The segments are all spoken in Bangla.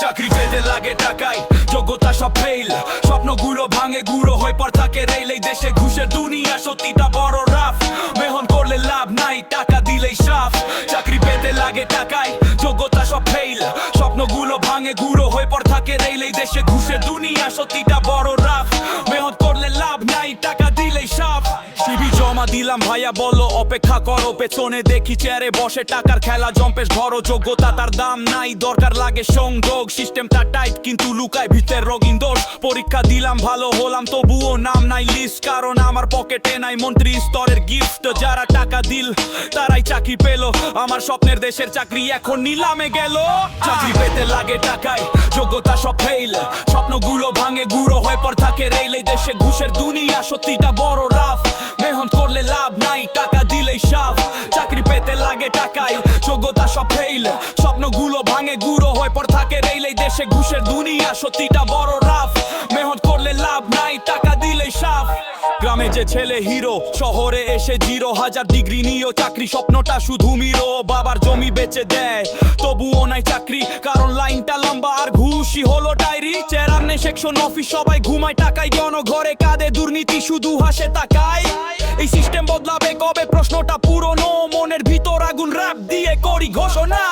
চাকরি পেতে লাগে টাকায় যোগ্যতা সব ফেল স্বপ্নগুলো ভাঙে গুঁড়ো হয়ে পর থাকে রেল এই দেশে ঘুষের দুনিয়া সত্যিটা বড় রাফ মেহন করলে লাভ নাই, টাকা দিলেই সাফ। চাকরি পেতে লাগে টাকায় যোগ্যতা সব ফেল স্বপ্নগুলো ভাঙে গুঁড়ো হয়ে পর থাকে রেল এই দেশে ঘুষের দুনিয়া সত্যিটা বড় রাফ মেহন করলে লাভ দিলাম ভাইয়া, বলো, অপেক্ষা করো, পেছনে দেখি চেয়ারে বসে টাকার খেলা, জম্পেশ ঘরো যোগ্যতা তার দাম নাই, দরকার লাগে সংযোগ, সিস্টেমটা টাইট, কিন্তু লুকায় ভিতর রোগিন দোষ। পরীক্ষা দিলাম, ভালো হলাম, তবুও নাম নাই লিস্ট কারণ আমার পকেটে নাই মন্ত্রী স্তরের গিফট যারা টাকা দিল, তারাই চাকরি পেল, আমার স্বপ্নের দেশের চাকরি এখন নিলামে গেল। চাকরি পেতে লাগে টাকায়, যোগ্যতা সব ফেল স্বপ্নগুলো ভাঙে, গুঁড়ো হয়ে পর থাকে রেল দেশে ঘুষের দুনিয়া সত্যিটা বড় রাফ মেহনত টাকায় যোগ্যতা সব ফেল স্বপ্নগুলো ভাঙে, গুঁড়ো হয়ে পর থাকে রেল দেশে ঘুষের দুনিয়া সত্যিটা বড় রাফ মেহনত করলে লাভ নাই, টাকা দিলেই সাফ। গ্রামে যে ছেলে হিরো শহরে এসে জিরো হাজার ডিগ্রি নিয়েও চাকরি। স্বপ্নটা শুধু মিরো, বাবার জমি বেচে দেয়। তবুও নাই চাকরি, কারণ লাইনটা লম্বা আর ঘুষি হলো ডায়েরি চেরামনে সেকশন অফিস সবাই ঘুমায়, টাকায় জন ঘরে কাঁদে। দুর্নীতি শুধু হাসে তাকায়। এই সিস্টেম বদলাবে কবে? প্রশ্নটা পুরনো ঘোষণা।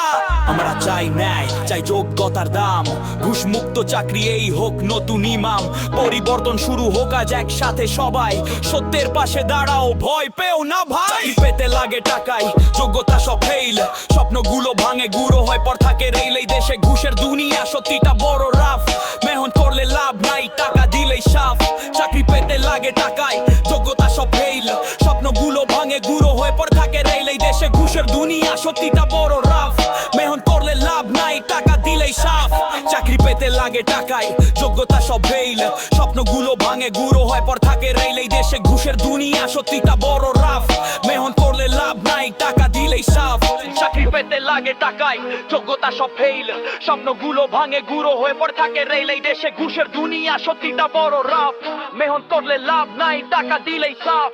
আমরা চাই ন্যায় চাই যোগ্যতার দাম। ঘুষ মুক্ত চাকরি এই হোক নতুন ইমাম। পরিবর্তন শুরু হোক আজ একসাথে সবাই। সত্যের পাশে দাঁড়াও ভয় পেও না ভাই। পেতে লাগে টাকায় যোগ্যতা সব ফেল স্বপ্নগুলো ভাঙে গুঁড়ো হয় পর থাকে রেল এই দেশে ঘুষের দুনিয়া সত্যিটা বড় রাফ মেহন করলে লাভ নাই টাকা দিলেই সাফ। চাকরি পেতে লাগে টাকায় যোগ্যতা সব ফেল স্বপ্নগুলো ভাঙে গুঁড়ো হয়ে পর থাকে রেল দেশে ঘুষের দুনিয়া, সত্যিটা বড় রাফ। মেহন করলে লাভ নাই, টাকা দিলেই সাফ। চাকরি পেতে লাগে টাকায়, যোগ্যতা সব ফেল স্বপ্নগুলো ভাঙে, গুঁড়ো হয়, পর থাকে রেল এই দেশে ঘুষের দুনিয়া, সত্যিটা বড় রাফ। মেহন করলে লাভ নাই, টাকা দিলেই সাফ। চাকরি পেতে লাগে টাকায়, যোগ্যতা সব ফেল স্বপ্নগুলো ভাঙে, গুঁড়ো হয়ে, পর থাকে রেল এই দেশে ঘুষের দুনিয়া, সত্যিটা বড় রাফ। মেহন করলে লাভ নাই, টাকা দিলেই সাফ।